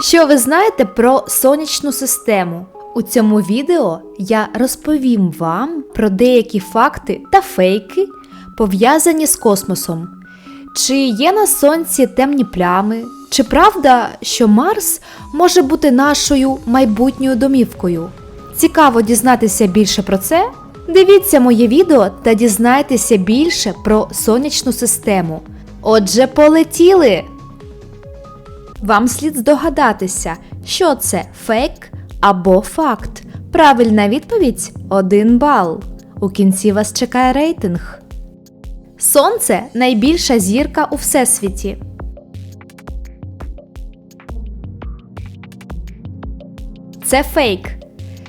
Що ви знаєте про сонячну систему? У цьому відео я розповім вам про деякі факти та фейки, пов'язані з космосом. Чи є на сонці темні плями? Чи правда, що Марс може бути нашою майбутньою домівкою? Цікаво дізнатися більше про це? Дивіться моє відео та дізнайтеся більше про сонячну систему. Отже, полетіли! Вам слід здогадатися, що це фейк або факт. Правильна відповідь 1 бал. У кінці вас чекає рейтинг. Сонце найбільша зірка у всесвіті. Це фейк.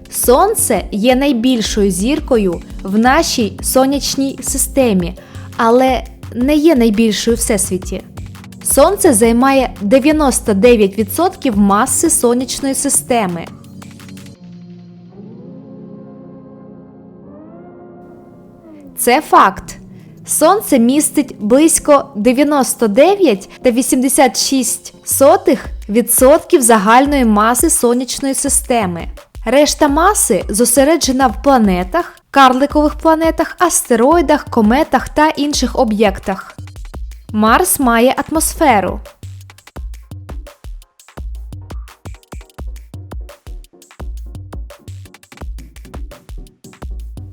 Сонце є найбільшою зіркою в нашій сонячній системі, але не є найбільшою всесвіті. Сонце займає 99% маси сонячної системи. Це факт. Сонце містить близько 99,86% загальної маси сонячної системи. Решта маси зосереджена в планетах, карликових планетах, астероїдах, кометах та інших об'єктах. Марс має атмосферу.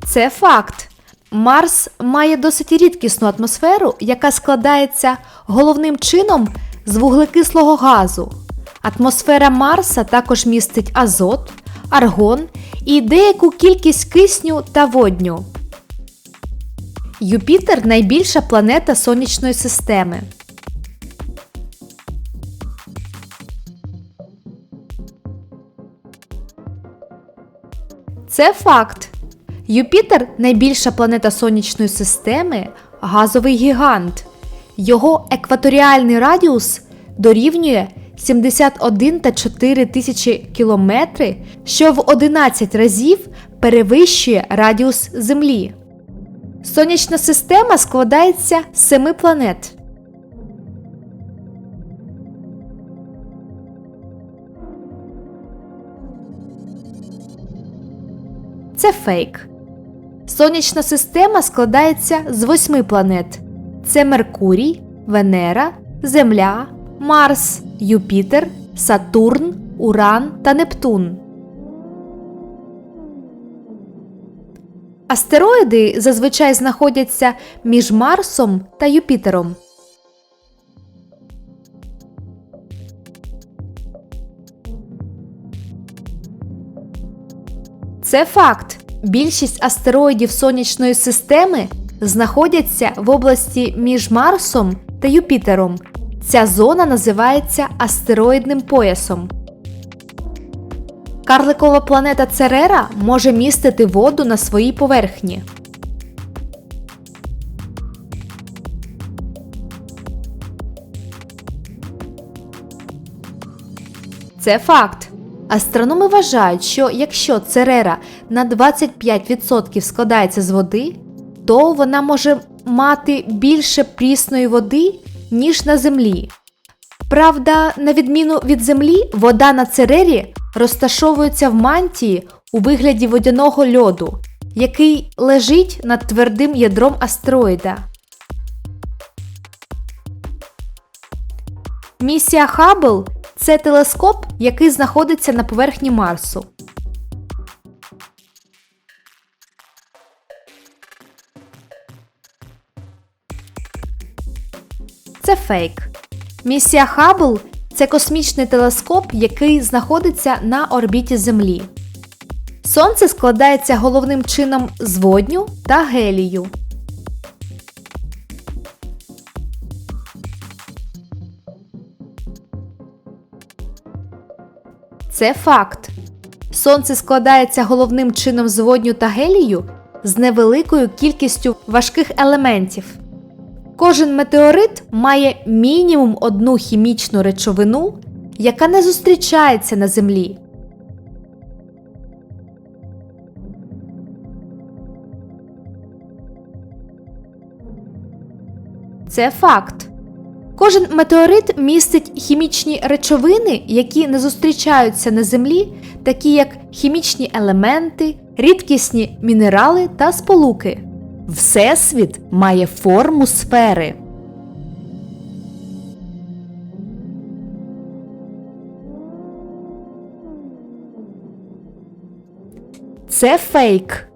Це факт. Марс має досить рідкісну атмосферу, яка складається головним чином з вуглекислого газу. Атмосфера Марса також містить азот, аргон і деяку кількість кисню та водню. Юпітер найбільша планета сонячної системи. Це факт. Юпітер найбільша планета сонячної системи, газовий гігант. Його екваторіальний радіус дорівнює 71,4 тисячі кілометри, що в 11 разів перевищує радіус Землі. Сонячна система складається з семи планет. Це фейк. Сонячна система складається з восьми планет: це Меркурій, Венера, Земля, Марс, Юпітер, Сатурн, Уран та Нептун. Астероїди зазвичай знаходяться між Марсом та Юпітером. Це факт. Більшість астероїдів сонячної системи знаходяться в області між Марсом та Юпітером. Ця зона називається астероїдним поясом. Карликова планета Церера може містити воду на своїй поверхні. Це факт. Астрономи вважають, що якщо Церера на 25% складається з води, то вона може мати більше прісної води, ніж на Землі. Правда, на відміну від Землі, вода на Церері розташовується в мантії у вигляді водяного льоду, який лежить над твердим ядром астероїда. Місія Хаббл – це телескоп, який знаходиться на поверхні Марсу. Це фейк. Місія Хаббл – це космічний телескоп, який знаходиться на орбіті Землі. Сонце складається головним чином з водню та гелію. Це факт. Сонце складається головним чином з водню та гелію з невеликою кількістю важких елементів. Кожен метеорит має мінімум одну хімічну речовину, яка не зустрічається на Землі. Це факт. Кожен метеорит містить хімічні речовини, які не зустрічаються на Землі, такі як хімічні елементи, рідкісні мінерали та сполуки. Всесвіт має форму сфери. Це фейк.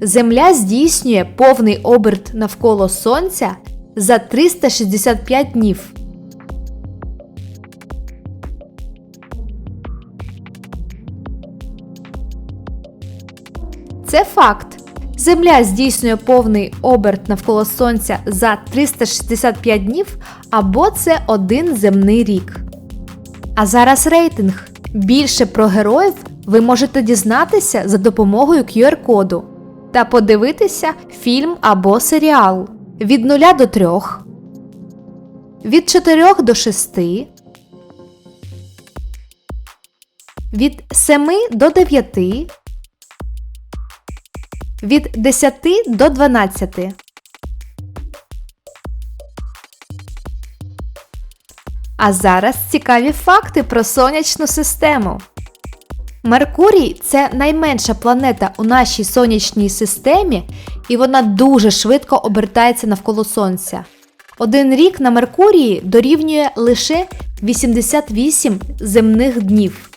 Земля здійснює повний оберт навколо Сонця за 365 днів. Це факт. Земля здійснює повний оберт навколо Сонця за 365 днів, або це один земний рік. А зараз рейтинг. Більше про героїв ви можете дізнатися за допомогою QR-коду та подивитися фільм або серіал від 0 до 3, від 4 до 6, від 7 до 9, від 10 до 12. А зараз цікаві факти про сонячну систему. Меркурій це найменша планета у нашій сонячній системі, і вона дуже швидко обертається навколо Сонця. Один рік на Меркурії дорівнює лише 88 земних днів.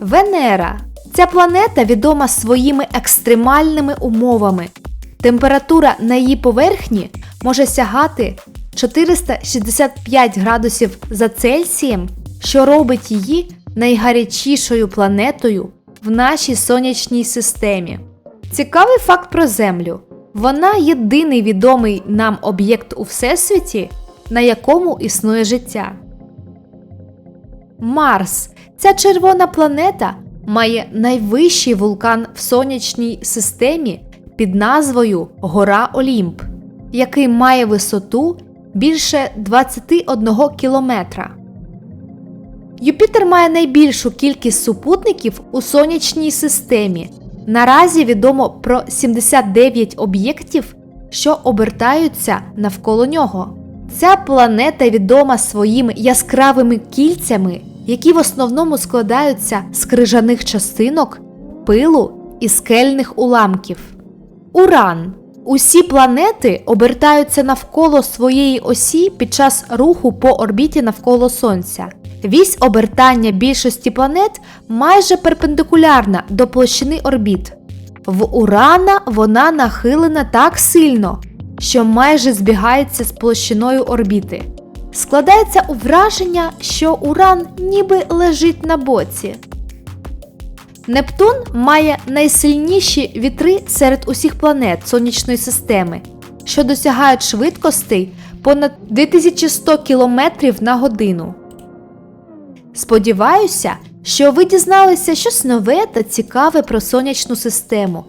Венера ця планета відома своїми екстремальними умовами. Температура на її поверхні може сягати 465 градусів за Цельсієм, що робить її найгарячішою планетою в нашій сонячній системі. Цікавий факт про Землю. Вона єдиний відомий нам об'єкт у Всесвіті, на якому існує життя. Марс ця червона планета має найвищий вулкан в сонячній системі під назвою Гора Олімп, який має висоту більше 21 кілометра. Юпітер має найбільшу кількість супутників у сонячній системі. Наразі відомо про 79 об'єктів, що обертаються навколо нього. Ця планета відома своїми яскравими кільцями, які в основному складаються з крижаних частинок, пилу і скельних уламків. Уран. Усі планети обертаються навколо своєї осі під час руху по орбіті навколо Сонця. Вісь обертання більшості планет майже перпендикулярна до площини орбіт. В Урана вона нахилена так сильно, що майже збігається з площиною орбіти. Складається у враження, що Уран ніби лежить на боці. Нептун має найсильніші вітри серед усіх планет сонячної системи, що досягають швидкостей понад 2100 км на годину. Сподіваюся, що ви дізналися щось нове та цікаве про сонячну систему.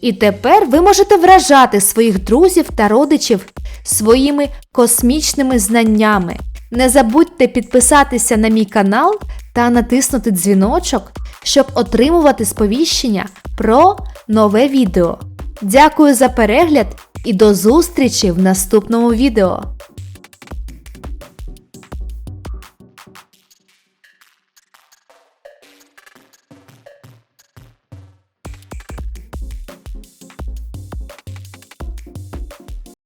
І тепер ви можете вражати своїх друзів та родичів своїми космічними знаннями. Не забудьте підписатися на мій канал та натиснути дзвіночок, щоб отримувати сповіщення про нове відео. Дякую за перегляд і до зустрічі в наступному відео!